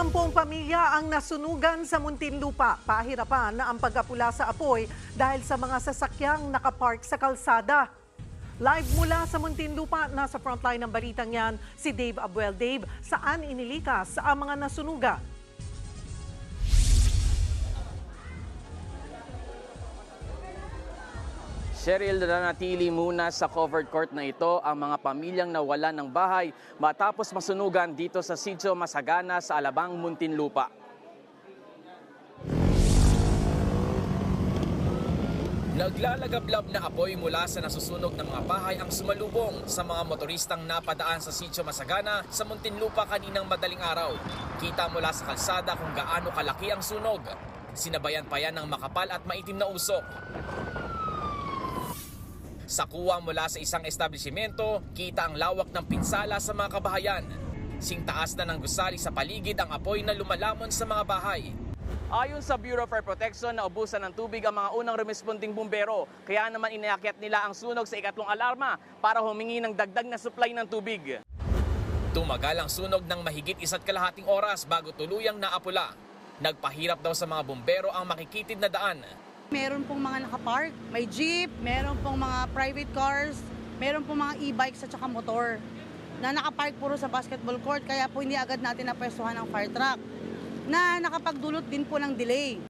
Limampung pamilya ang nasunugan sa Muntinlupa. Pahirapan na ang pagkapula sa apoy dahil sa mga sasakyang nakapark sa kalsada. Live mula sa Muntinlupa, nasa frontline ng balitang yan, si Dave Abuel. Dave, saan inilikas ang mga nasunugan? Cheryl, nanatili muna sa covered court na ito ang mga pamilyang nawalan ng bahay matapos masunugan dito sa Sitio Masagana sa Alabang, Muntinlupa. Naglalagablab na apoy mula sa nasusunog ng mga bahay ang sumalubong sa mga motoristang napadaan sa Sitio Masagana sa Muntinlupa kaninang madaling araw. Kita mula sa kalsada kung gaano kalaki ang sunog. Sinabayan pa yan ng makapal at maitim na usok. Sa kuha mula sa isang establishmento, kita ang lawak ng pinsala sa mga kabahayan. Singtaas na ng gusali sa paligid ang apoy na lumalamon sa mga bahay. Ayon sa Bureau for Protection, naubusan ng tubig ang mga unang responding bumbero. Kaya naman inakyat nila ang sunog sa ikatlong alarma para humingi ng dagdag na supply ng tubig. Tumagal ang sunog ng mahigit isa't kalahating oras bago tuluyang naapula. Nagpahirap daw sa mga bumbero ang makikitid na daan. Meron pong mga nakapark, may jeep, meron pong mga private cars, meron pong mga e-bikes at saka motor na nakapark puro sa basketball court kaya po hindi agad natin napwestuhan ng fire truck na nakapagdulot din po ng delay.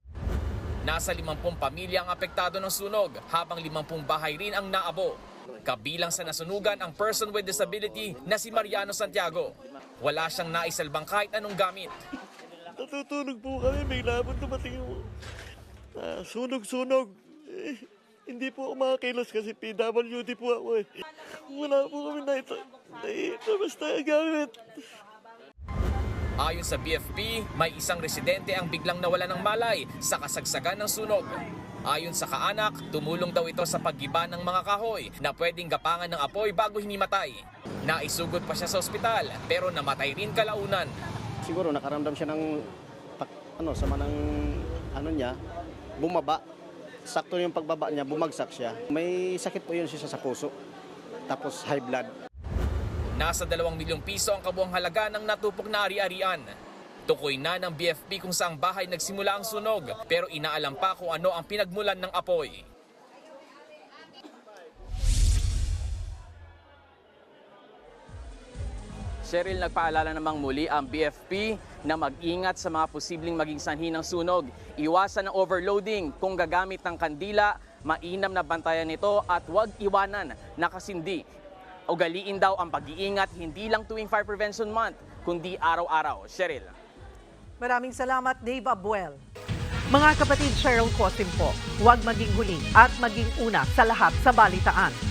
Nasa 50 pamilya ang apektado ng sunog, habang 50 bahay rin ang naabo. Kabilang sa nasunugan ang person with disability na si Mariano Santiago. Wala siyang naisalbang kahit anong gamit. Natutulog po kami, bigla po dumating yung ah, sunog-sunog. Eh, hindi po ako makakilos kasi PWD po ako eh. Wala po kami na ito. Na basta gamit. Ayon sa BFP, may isang residente ang biglang nawala ng malay sa kasagsagan ng sunog. Ayon sa kaanak, tumulong daw ito sa paggiba ng mga kahoy na pwedeng gapangan ng apoy bago hinimatay. Naisugod pa siya sa ospital pero namatay rin kalaunan. siguro nakaramdam siya ng ano sama ng ano niya bumaba sakto yung pagbaba niya bumagsak siya may sakit po yun siya sa puso tapos high blood Nasa 2 milyong piso ang kabuang halaga ng natupok na ari-arian. Tukoy na ng BFP kung saang bahay nagsimula ang sunog pero inaalam pa kung ano ang pinagmulan ng apoy. Cheryl, nagpaalala namang muli ang BFP na mag-ingat sa mga posibleng maging sanhi ng sunog. Iwasan ang overloading kung gagamit ng kandila, mainam na bantayan ito at huwag iwanan nakasindi. Ugaliin daw ang pag-iingat hindi lang tuwing Fire Prevention Month, kundi araw-araw. Cheryl. Maraming salamat, Dave Abuel. Mga kapatid Cheryl Cosim po, huwag maging huli at maging una sa lahat sa balitaan.